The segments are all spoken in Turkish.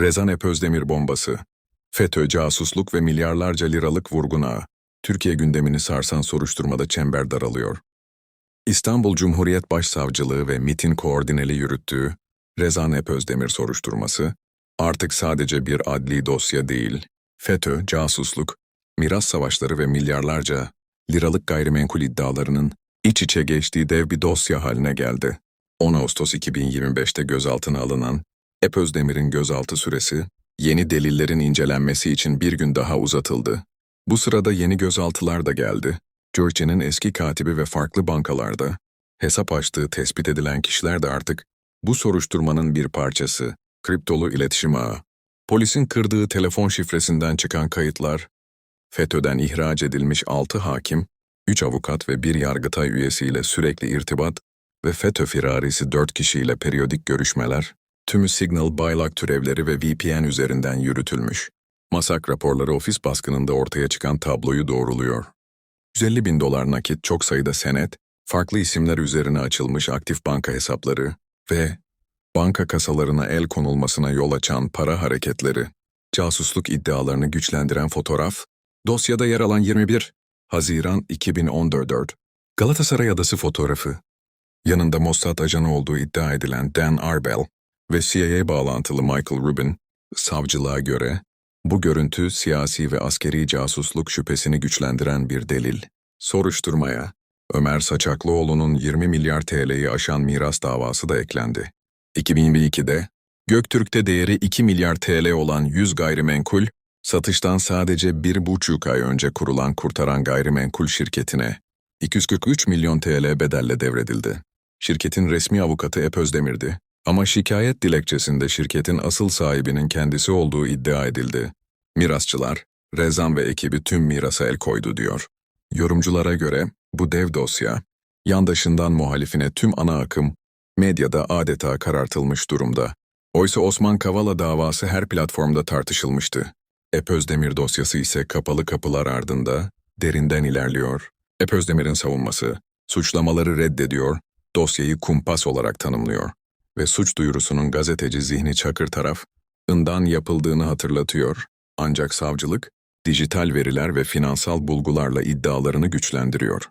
Rezan Epözdemir bombası, FETÖ casusluk ve milyarlarca liralık vurgun ağı, Türkiye gündemini sarsan soruşturmada çember daralıyor. İstanbul Cumhuriyet Başsavcılığı ve MIT'in koordineli yürüttüğü Rezan Epözdemir soruşturması, artık sadece bir adli dosya değil, FETÖ, casusluk, miras savaşları ve milyarlarca liralık gayrimenkul iddialarının iç içe geçtiği dev bir dosya haline geldi. 10 Ağustos 2025'te gözaltına alınan Ep Özdemir'in gözaltı süresi, yeni delillerin incelenmesi için bir gün daha uzatıldı. Bu sırada yeni gözaltılar da geldi. George'nin eski katibi ve farklı bankalarda hesap açtığı tespit edilen kişiler de artık bu soruşturmanın bir parçası, kriptolu iletişim ağı. Polisin kırdığı telefon şifresinden çıkan kayıtlar, FETÖ'den ihraç edilmiş 6 hakim, 3 avukat ve bir yargıtay üyesiyle sürekli irtibat ve FETÖ firarisi 4 kişiyle periyodik görüşmeler, tümü Signal Bylock türevleri ve VPN üzerinden yürütülmüş. Masak raporları ofis baskınında ortaya çıkan tabloyu doğruluyor. 150 bin dolar nakit çok sayıda senet, farklı isimler üzerine açılmış aktif banka hesapları ve banka kasalarına el konulmasına yol açan para hareketleri, casusluk iddialarını güçlendiren fotoğraf, dosyada yer alan 21 Haziran 2014 Galatasaray Adası fotoğrafı, yanında Mossad ajanı olduğu iddia edilen Dan Arbel ve CIA bağlantılı Michael Rubin, savcılığa göre bu görüntü siyasi ve askeri casusluk şüphesini güçlendiren bir delil. Soruşturmaya, Ömer Saçaklıoğlu'nun 20 milyar TL'yi aşan miras davası da eklendi. 2022'de, Göktürk'te değeri 2 milyar TL olan 100 gayrimenkul, satıştan sadece bir buçuk ay önce kurulan Kurtaran Gayrimenkul şirketine 243 milyon TL bedelle devredildi. Şirketin resmi avukatı Ep Özdemir'di ama şikayet dilekçesinde şirketin asıl sahibinin kendisi olduğu iddia edildi. Mirasçılar, Rezan ve ekibi tüm mirasa el koydu diyor. Yorumculara göre bu dev dosya, yandaşından muhalifine tüm ana akım, medyada adeta karartılmış durumda. Oysa Osman Kavala davası her platformda tartışılmıştı. Ep Özdemir dosyası ise kapalı kapılar ardında, derinden ilerliyor. Ep Özdemir'in savunması, suçlamaları reddediyor, dosyayı kumpas olarak tanımlıyor ve suç duyurusunun gazeteci Zihni Çakır taraf, ından yapıldığını hatırlatıyor. Ancak savcılık, dijital veriler ve finansal bulgularla iddialarını güçlendiriyor.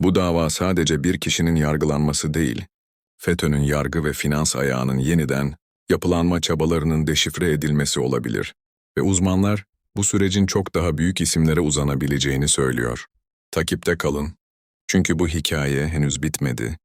Bu dava sadece bir kişinin yargılanması değil, FETÖ'nün yargı ve finans ayağının yeniden yapılanma çabalarının deşifre edilmesi olabilir ve uzmanlar bu sürecin çok daha büyük isimlere uzanabileceğini söylüyor. Takipte kalın. Çünkü bu hikaye henüz bitmedi